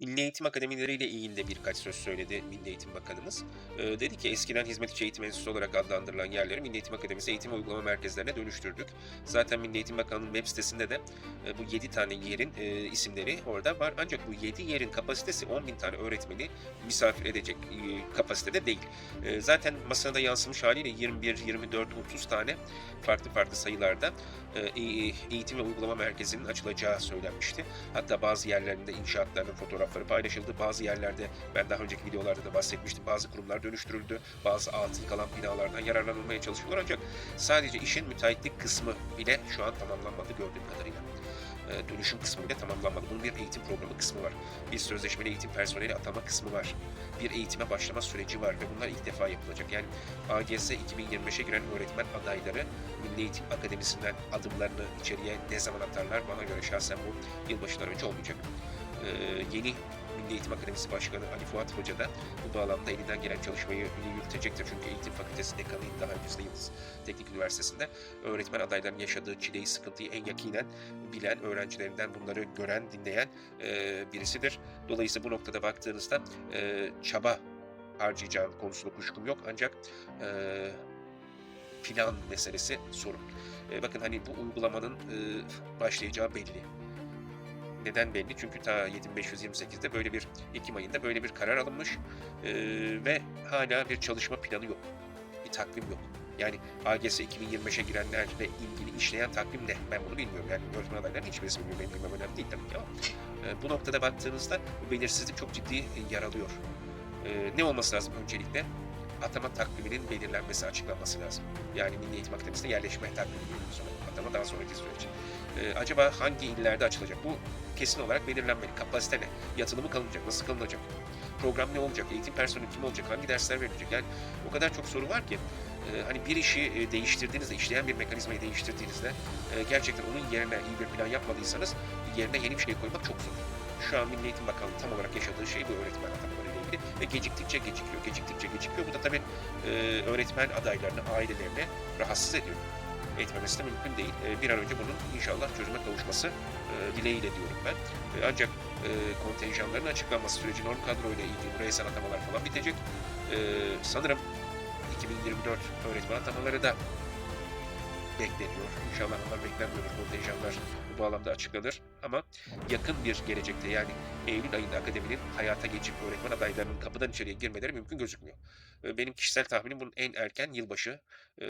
Milli Eğitim Akademileriyle ilgili birkaç söz söyledi Milli Eğitim Bakanımız. Ee, dedi ki eskiden hizmet içi eğitim enstitüsü olarak adlandırılan yerleri Milli Eğitim Akademisi eğitim uygulama merkezlerine dönüştürdük. Zaten Milli Eğitim Bakanlığı'nın web sitesinde de e, bu 7 tane yerin e, isimleri orada var. Ancak bu 7 yerin kapasitesi 10 bin tane öğretmeni misafir edecek e, kapasitede değil. E, zaten masada yansımış haliyle 21, 24, 30 tane farklı farklı sayılarda e, e- eğitim ve uygulama merkezinin açılacağı söylenmişti. Hatta bazı yerlerinde inşaatların fotoğrafları paylaşıldı. Bazı yerlerde ben daha önceki videolarda da bahsetmiştim. Bazı kurumlar dönüştürüldü. Bazı atıl kalan binalardan yararlanılmaya çalışıyorlar. Ancak sadece işin müteahhitlik kısmı bile şu an tamamlanmadı gördüğüm kadarıyla. E, Dönüşüm kısmı bile tamamlanmadı. Bunun bir eğitim programı kısmı var. Bir sözleşmeli eğitim personeli atama kısmı var. Bir eğitime başlama süreci var ve bunlar ilk defa yapılacak. Yani AGS 2025'e giren öğretmen adayları Milli Eğitim Akademisi'nden adımlarını içeriye ne zaman atarlar bana göre şahsen bu yılbaşından önce olmayacak. Ee, yeni Milli Eğitim Akademisi Başkanı Ali Fuat Hoca da bu bağlamda elinden gelen çalışmayı yürütecektir. Çünkü Eğitim Fakültesi dekanıydı daha öncesinde Yıldız Teknik Üniversitesi'nde. Öğretmen adaylarının yaşadığı çileyi, sıkıntıyı en yakinen bilen, öğrencilerinden bunları gören, dinleyen e, birisidir. Dolayısıyla bu noktada baktığınızda e, çaba harcayacağım konusunda kuşkum yok. Ancak e, plan meselesi sorun. E, bakın hani bu uygulamanın e, başlayacağı belli. Neden belli? Çünkü ta 7528'de böyle bir Ekim ayında böyle bir karar alınmış e, ve hala bir çalışma planı yok. Bir takvim yok. Yani AGS 2025'e girenlerle ilgili işleyen takvim ne? Ben bunu bilmiyorum. Yani öğretmen adaylarının hiçbirisi bilmiyor. Benim bilmem önemli değil tabii ki ama e, bu noktada baktığınızda bu belirsizlik çok ciddi e, yaralıyor. E, ne olması lazım öncelikle? Atama takviminin belirlenmesi, açıklanması lazım. Yani Milli Eğitim Akademisi'nde yerleşme takvimi diyoruz. Atama daha sonraki süreç. Ee, acaba hangi illerde açılacak? Bu kesin olarak belirlenmeli. Kapasite ne? Yatılı mı kalınacak? Nasıl kalınacak? Program ne olacak? Eğitim personeli kim olacak? Hangi dersler verilecek? Yani o kadar çok soru var ki e, hani bir işi e, değiştirdiğinizde, işleyen bir mekanizmayı değiştirdiğinizde e, gerçekten onun yerine iyi bir plan yapmadıysanız yerine yeni bir şey koymak çok zor. Şu an Milli Eğitim Bakanlığı tam olarak yaşadığı şey bu öğretmen atamalarıyla ilgili ve geciktikçe gecikiyor, geciktikçe gecikiyor. Bu da tabii e, öğretmen adaylarını, ailelerini rahatsız ediyor. Etmemesi de mümkün değil. E, bir an önce bunun inşallah çözüme kavuşması e, dileğiyle diyorum ben. E, ancak e, kontenjanların açıklanması süreci norm kadroyla ilgili san atamalar falan bitecek. E, sanırım 2024 öğretmen atamaları da bekleniyor. İnşallah onlar beklenmiyordur. Kontenjanlar bu bağlamda açıklanır. Ama yakın bir gelecekte yani Eylül ayında akademinin hayata geçip öğretmen adaylarının kapıdan içeriye girmeleri mümkün gözükmüyor. Benim kişisel tahminim bunun en erken yılbaşı